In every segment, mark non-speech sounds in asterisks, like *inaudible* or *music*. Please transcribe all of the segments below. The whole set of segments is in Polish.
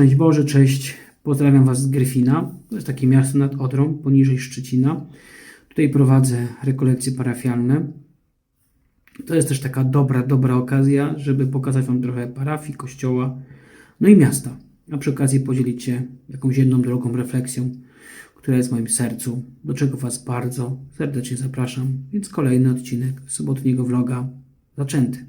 Szczęść Boże, cześć. Pozdrawiam Was z Gryfina. To jest takie miasto nad Odrą, poniżej Szczecina. Tutaj prowadzę rekolekcje parafialne. To jest też taka dobra, dobra okazja, żeby pokazać Wam trochę parafii, kościoła, no i miasta. A przy okazji podzielić się jakąś jedną drogą refleksją, która jest w moim sercu, do czego Was bardzo serdecznie zapraszam. Więc kolejny odcinek sobotniego vloga zaczęty.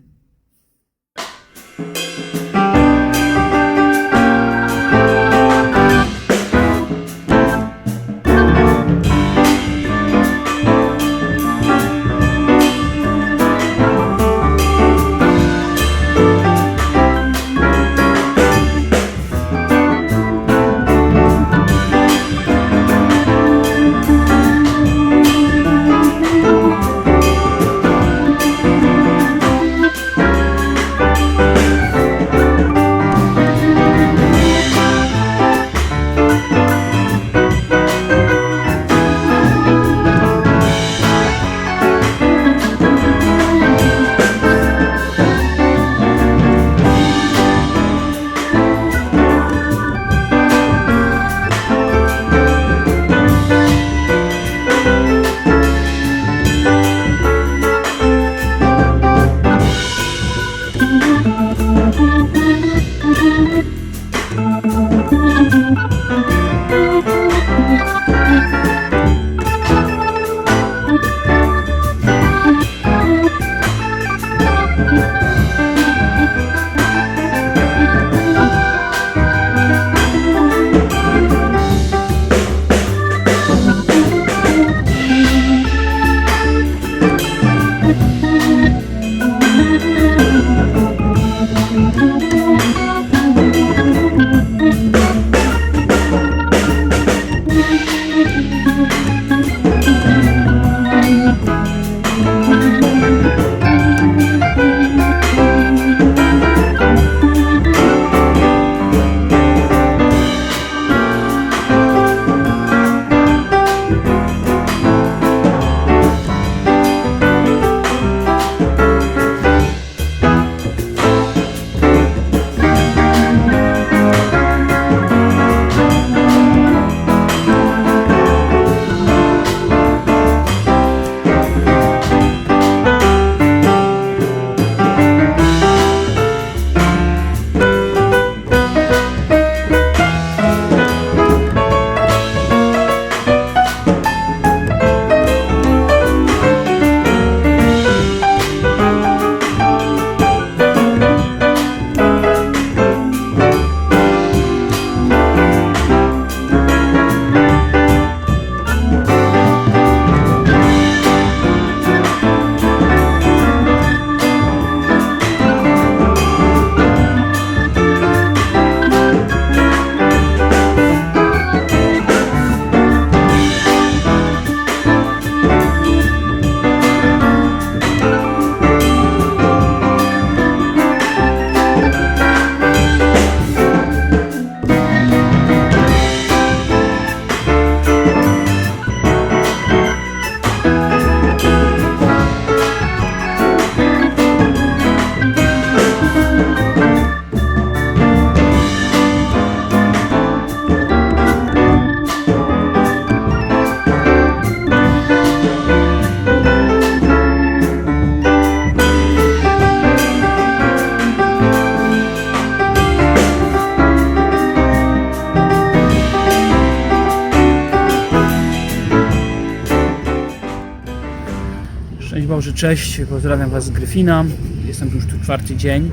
Boże, cześć, pozdrawiam Was z Gryfina. Jestem już tu czwarty dzień.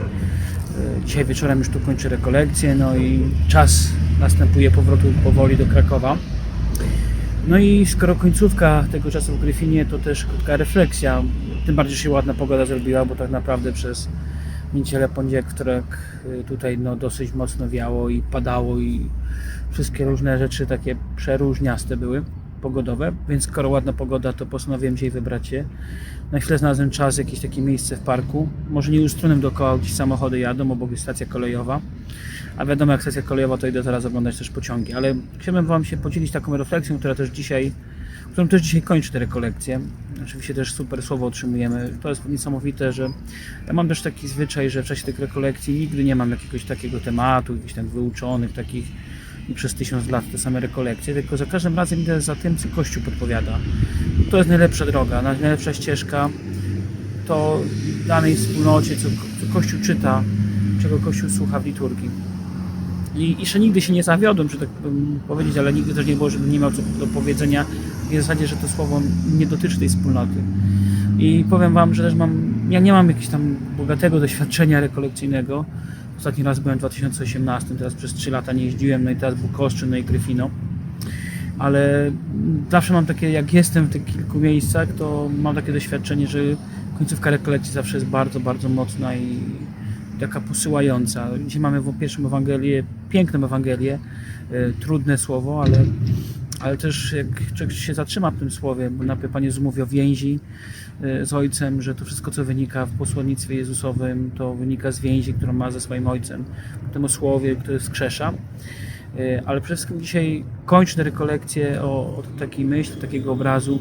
E, Dzisiaj wieczorem już tu kończę rekolekcję, no i czas następuje powrotu powoli do Krakowa. No i skoro końcówka tego czasu w Gryfinie, to też krótka refleksja. Tym bardziej się ładna pogoda zrobiła, bo tak naprawdę przez niedzielę, poniedziałek, wtorek y, tutaj no, dosyć mocno wiało i padało i wszystkie różne rzeczy takie przeróżniaste były pogodowe, więc skoro ładna pogoda, to postanowiłem dzisiaj wybrać się. Na chwilę znalazłem czas, jakieś takie miejsce w parku. Może nie ustronem dookoła, gdzieś samochody jadą, obok jest stacja kolejowa. A wiadomo, jak stacja kolejowa, to idę zaraz oglądać też pociągi. Ale chciałbym Wam się podzielić taką refleksją, która też dzisiaj którą też dzisiaj kończę te rekolekcje. Oczywiście też super słowo otrzymujemy. To jest niesamowite, że ja mam też taki zwyczaj, że w czasie tych rekolekcji nigdy nie mam jakiegoś takiego tematu, jakichś tak wyuczonych, takich i przez tysiąc lat te same rekolekcje, tylko za każdym razem idę za tym, co Kościół podpowiada. To jest najlepsza droga, najlepsza ścieżka. To w danej wspólnocie, co, co Kościół czyta, czego Kościół słucha w liturgii. I jeszcze nigdy się nie zawiodłem, że tak powiedzieć, ale nigdy też nie było, żebym nie miał co do powiedzenia w zasadzie, że to słowo nie dotyczy tej wspólnoty. I powiem Wam, że też mam, ja nie mam jakiegoś tam bogatego doświadczenia rekolekcyjnego. Ostatni raz byłem w 2018, teraz przez 3 lata nie jeździłem, no i teraz Bukoszczyn, no i Gryfino. Ale zawsze mam takie, jak jestem w tych kilku miejscach, to mam takie doświadczenie, że końcówka rekolekcji zawsze jest bardzo, bardzo mocna i taka posyłająca. Dzisiaj mamy w pierwszym Ewangelię, piękną Ewangelię, e, trudne słowo, ale, ale też jak człowiek się zatrzyma w tym słowie, bo najpierw Pan Jezus mówi o więzi z Ojcem, że to wszystko, co wynika w posłannictwie Jezusowym, to wynika z więzi, którą ma ze swoim Ojcem. Potem o słowie, które wskrzesza. E, Ale przede wszystkim dzisiaj kończę rekolekcję o, o takiej myśli, takiego obrazu,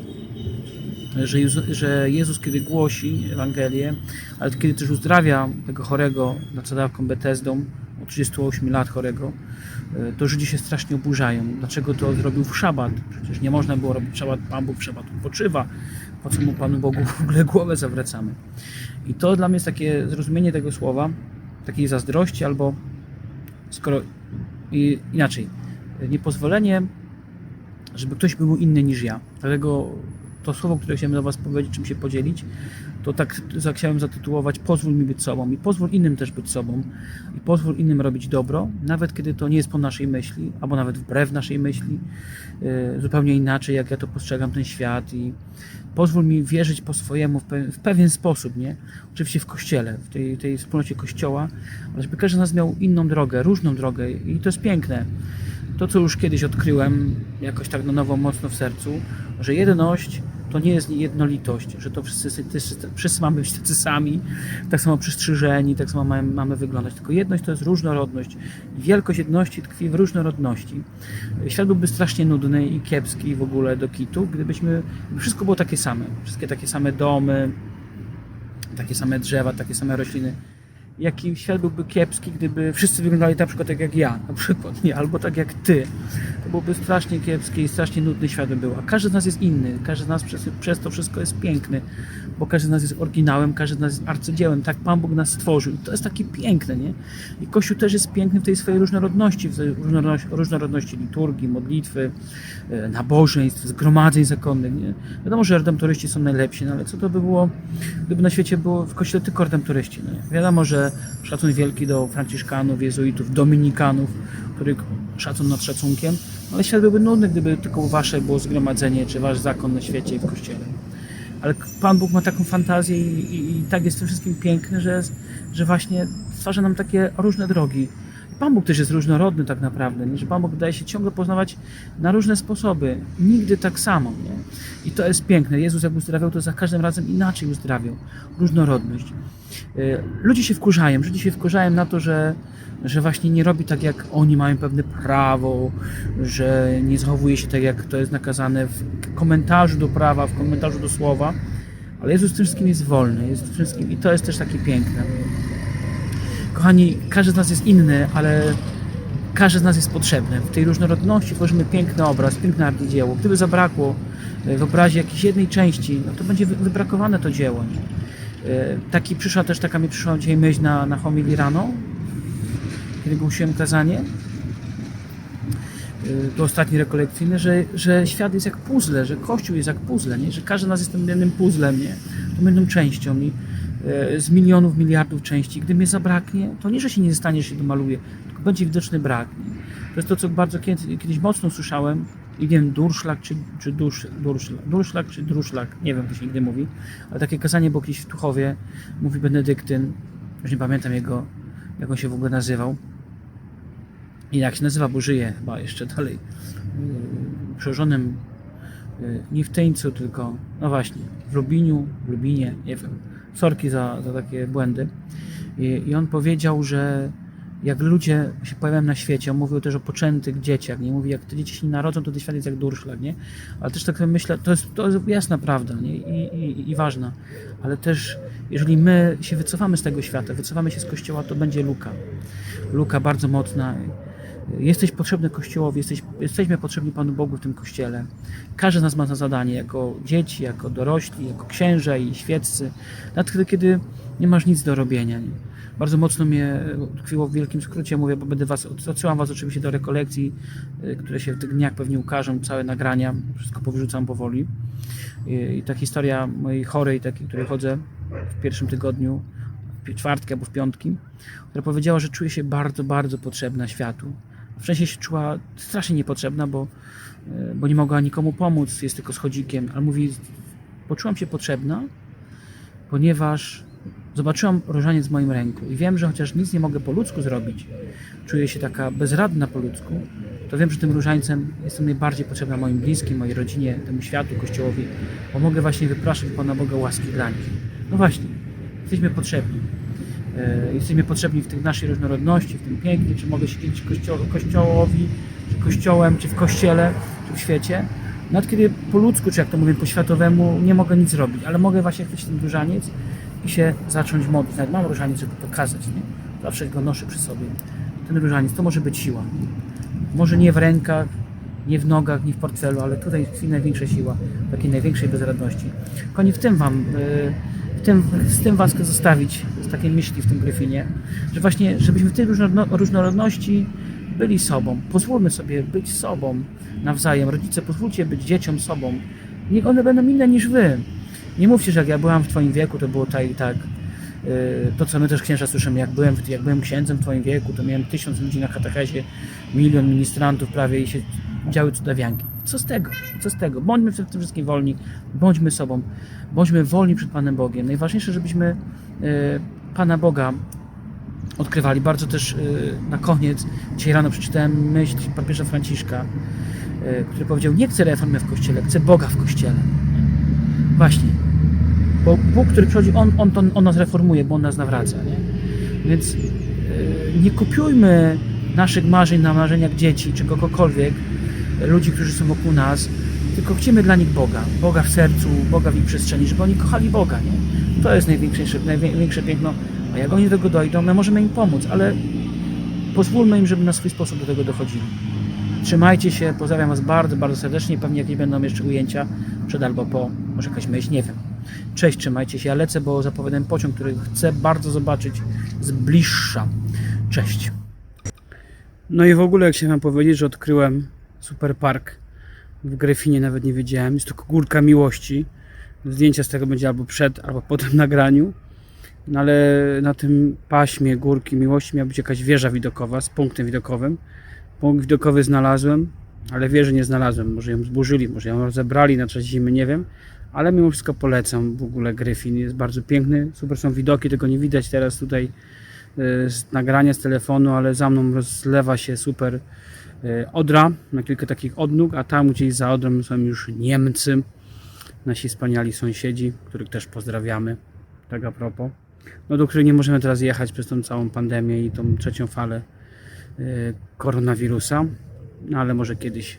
że Jezus, że Jezus, kiedy głosi Ewangelię, ale kiedy też uzdrawia tego chorego nad Sadawką Betesdą, od 38 lat chorego, e, to Żydzi się strasznie oburzają. Dlaczego to zrobił w szabat? Przecież nie można było robić szabat, Pan Bóg w szabat odpoczywa. Po co mu Panu Bogu w ogóle głowę zawracamy? I to dla mnie jest takie zrozumienie tego słowa, takiej zazdrości albo skoro i, inaczej, niepozwolenie, żeby ktoś był inny niż ja. Dlatego to słowo, które chciałem do Was powiedzieć, czym się podzielić, to tak chciałem zatytułować Pozwól mi być sobą i pozwól innym też być sobą i pozwól innym robić dobro, nawet kiedy to nie jest po naszej myśli, albo nawet wbrew naszej myśli, yy, zupełnie inaczej, jak ja to postrzegam ten świat i pozwól mi wierzyć po swojemu w pewien sposób, nie? Oczywiście w Kościele, w tej, tej wspólnocie Kościoła, ale żeby każdy z nas miał inną drogę, różną drogę i to jest piękne to, co już kiedyś odkryłem, jakoś tak na nowo, mocno w sercu, że jedność to nie jest jednolitość, że to wszyscy, wszyscy, mamy być tacy sami, tak samo przystrzyżeni, tak samo mamy, mamy wyglądać. Tylko jedność to jest różnorodność. Wielkość jedności tkwi w różnorodności. Świat byłby strasznie nudny i kiepski w ogóle do kitu, gdybyśmy, gdyby wszystko było takie same. Wszystkie takie same domy, takie same drzewa, takie same rośliny jaki świat byłby kiepski, gdyby wszyscy wyglądali na przykład tak jak ja, na przykład, nie, albo tak jak ty. To byłby strasznie kiepski i strasznie nudny świat by był. A każdy z nas jest inny, każdy z nas przez, przez to wszystko jest piękny, bo każdy z nas jest oryginałem, każdy z nas jest arcydziełem. Tak Pan Bóg nas stworzył. I to jest takie piękne, nie? I Kościół też jest piękny w tej swojej różnorodności, w tej różnorodności, różnorodności liturgii, modlitwy, e, nabożeństw, zgromadzeń zakonnych, nie? Wiadomo, że redemptoryści są najlepsi, no ale co to by było, gdyby na świecie było w Kościele tylko redemptoryści, no nie? Wiadomo, że szacun wielki do franciszkanów, jezuitów, dominikanów, których szacun nad szacunkiem, ale świat byłby nudny, gdyby tylko wasze było zgromadzenie, czy wasz zakon na świecie i w Kościele. Ale Pan Bóg ma taką fantazję i, i, i tak jest w tym wszystkim piękny, że, że właśnie stwarza nam takie różne drogi. Pan Bóg też jest różnorodny tak naprawdę, nie? że Pan Bóg daje się ciągle poznawać na różne sposoby, nigdy tak samo. Nie? I to jest piękne. Jezus jak uzdrawiał, to za każdym razem inaczej uzdrawiał. Różnorodność. Y, Ludzie się wkurzają, ludzie się wkurzają na to, że, że właśnie nie robi tak, jak oni mają pewne prawo, że nie zachowuje się tak, jak to jest nakazane w komentarzu do prawa, w komentarzu do słowa. Ale Jezus w tym wszystkim jest wolny, jest w tym wszystkim i to jest też takie piękne. Kochani, każdy z nas jest inny, ale każdy z nas jest potrzebny. W tej różnorodności tworzymy piękny obraz, piękne arcydzieło. Gdyby zabrakło e, w obrazie jakiejś jednej części, no to będzie wy- wybrakowane to dzieło. Nie? Taki przyszła też taka mi przyszła dzisiaj myśl na, na homilii rano, kiedy głosiłem kazanie. E, To ostatni rekolekcyjny, że, że świat jest jak puzzle, że Kościół jest jak puzzle, nie? że każdy z nas jest tym jednym puzzlem, nie? tą jedną częścią i z milionów, miliardów części. Gdy mnie zabraknie, to nie, że się nie stanie, że się domaluje, tylko będzie widoczny brak. Nie? To jest to, co bardzo kiedyś, kiedyś mocno słyszałem i wiem, durszlak czy, czy dusz, durszlak, durszlak czy druszlak, nie wiem, to się nigdy mówi, ale takie kazanie było kiedyś w Tuchowie, mówi Benedyktyn, już nie pamiętam jego, jak on się w ogóle nazywał, i jak się nazywa, bo żyje chyba jeszcze dalej, yy, przełożonym yy, nie w Tyńcu, tylko, no właśnie, w Lubiniu, w Lubinie, nie wiem, sorki za, za takie błędy. I, I on powiedział, że jak ludzie się pojawiają na świecie, on mówił też o poczętych dzieciach, nie mówi, jak te dzieci się nie narodzą, to ten świat jest jak durszlak, nie? Ale też tak myślę, to jest, to jest jasna prawda, nie? I, i, i ważna, ale też jeżeli my się wycofamy z tego świata, wycofamy się z Kościoła, to będzie luka. Luka bardzo mocna. Jesteś potrzebny Kościołowi, jesteś, jesteśmy potrzebni Panu Bogu w tym Kościele. Każdy z nas ma za zadanie, jako dzieci, jako dorośli, jako księża i świeccy, nawet wtedy, kiedy nie masz nic do robienia. Nie? Bardzo mocno mnie tkwiło w wielkim skrócie, mówię, bo będę was, odsyłam was oczywiście do rekolekcji, y, które się w tych dniach pewnie ukażą, całe nagrania, wszystko powyrzucam powoli. I, i ta historia mojej chorej, takiej, której chodzę w pierwszym tygodniu, w czwartki albo w piątki, która powiedziała, że czuje się bardzo, bardzo potrzebna światu. Wcześniej się czuła strasznie niepotrzebna, bo, y, bo nie mogła nikomu pomóc, jest tylko schodzikiem, ale mówi, poczułam się potrzebna, ponieważ zobaczyłam różaniec w moim ręku i wiem, że chociaż nic nie mogę po ludzku zrobić, czuję się taka bezradna po ludzku, to wiem, że tym różańcem jestem najbardziej potrzebna moim bliskim, mojej rodzinie, temu światu, Kościołowi, bo mogę właśnie wypraszać Pana Boga łaski dla nich. No właśnie, jesteśmy potrzebni. E, Jesteśmy potrzebni w tej naszej różnorodności, w tym pięknie, czy mogę się dzielić kościo kościołowi, czy kościołem, czy w kościele, czy w świecie. Nawet kiedy po ludzku, czy jak to mówię, po światowemu, nie mogę nic zrobić, ale mogę właśnie chwycić ten różaniec i się zacząć modlić. Nawet mam różaniec, żeby pokazać, nie? Zawsze go noszę przy sobie. Ten różaniec to może być siła. Może nie w rękach, nie w nogach, nie w portfelu, ale tutaj tkwi największa siła, takiej największej bezradności. Koni w tym wam, w tym, z tym was zostawić, z takiej myśli w tym Gryfinie, że właśnie, żebyśmy w tej różnorodno- różnorodności byli sobą. Pozwólmy sobie być sobą nawzajem. Rodzice, pozwólcie być dzieciom sobą. Niech one będą inne niż wy. Nie mówcie, że jak ja byłam w twoim wieku, to było tak i tak. Yy, To, co my też księża słyszymy, jak byłem, jak byłem księdzem w twoim wieku, to miałem tysiąc ludzi na katechezie, milion ministrantów prawie i się działy cudawianki. Co z tego? Co z tego? Bądźmy przed tym wszystkim wolni, bądźmy sobą, bądźmy wolni przed Panem Bogiem. Najważniejsze, żebyśmy yy, Pana Boga odkrywali. Bardzo też yy, na koniec, dzisiaj rano przeczytałem myśl papieża Franciszka, yy, który powiedział, nie chcę reformy w Kościele, chcę Boga w Kościele. Właśnie. Bo Bóg, który przychodzi, On, on, to, on nas reformuje, bo On nas nawraca. Nie? Więc nie kopiujmy naszych marzeń na marzeniach dzieci, czy kogokolwiek, ludzi, którzy są wokół nas, tylko chcemy dla nich Boga. Boga w sercu, Boga w ich przestrzeni, żeby oni kochali Boga. Nie? To jest największe, największe piękno. A jak oni do tego dojdą, my możemy im pomóc, ale pozwólmy im, żeby na swój sposób do tego dochodzili. Trzymajcie się, pozdrawiam Was bardzo, bardzo serdecznie. Pewnie jakieś będą jeszcze ujęcia przed albo po, może jakaś myśl, nie wiem. Cześć, trzymajcie się. Ja lecę, bo zapowiadam pociąg, który chcę bardzo zobaczyć z bliższa. Cześć. No i w ogóle, jak Wam powiedzieć, że odkryłem super park w Gryfinie, nawet nie wiedziałem. Jest to górka miłości. Zdjęcia z tego będzie albo przed, albo po tym *laughs* nagraniu. No ale na tym paśmie górki miłości miała być jakaś wieża widokowa z punktem widokowym. Punkt widokowy znalazłem, ale wieży nie znalazłem. Może ją zburzyli, może ją rozebrali na czas zimy, nie wiem. Ale mimo wszystko polecam w ogóle Gryfin. Jest bardzo piękny, super są widoki, tego nie widać teraz tutaj y, z nagrania z telefonu, ale za mną rozlewa się super Odra, na kilka takich odnóg, a tam gdzieś za Odrą są już Niemcy, nasi wspaniali sąsiedzi, których też pozdrawiamy, tak a propos. No do których nie możemy teraz jechać przez tą całą pandemię i tą trzecią falę y, koronawirusa, no ale może kiedyś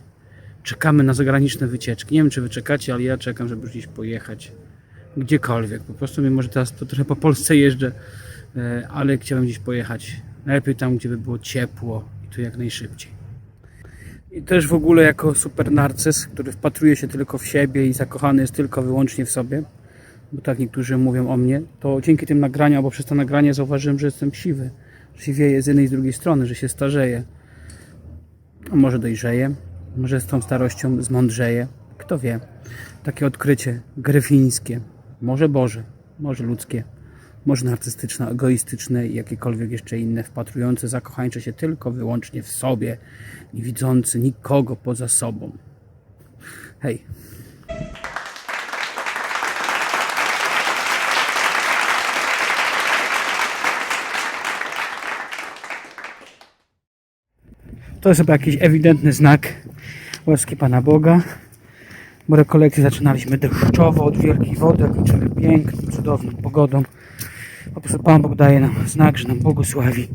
czekamy na zagraniczne wycieczki. Nie wiem, czy wy czekacie, ale ja czekam, żeby gdzieś pojechać gdziekolwiek. Po prostu mimo, że teraz to trochę po Polsce jeżdżę, y, ale chciałem gdzieś pojechać. Najlepiej tam, gdzie by było ciepło i to jak najszybciej. I też w ogóle jako super narcyz, który wpatruje się tylko w siebie i zakochany jest tylko wyłącznie w sobie, bo tak niektórzy mówią o mnie, to dzięki tym nagraniom, albo przez to nagranie zauważyłem, że jestem siwy, że siwieję z jednej i z drugiej strony, że się starzeję. A może dojrzeję, może z tą starością zmądrzeję, kto wie. Takie odkrycie gryfińskie, może Boże, może ludzkie, może narcystyczne, egoistyczne i jakiekolwiek jeszcze inne, wpatrujące, zakochańcze się tylko wyłącznie w sobie, nie widzący nikogo poza sobą. Hej. To jest chyba jakiś ewidentny znak łaski Pana Boga. Bo rekolekcję zaczynaliśmy deszczowo, od wielkiej wody, kończymy piękną, cudowną pogodą. Po prostu Pan Bóg daje nam znak, że nam błogosławi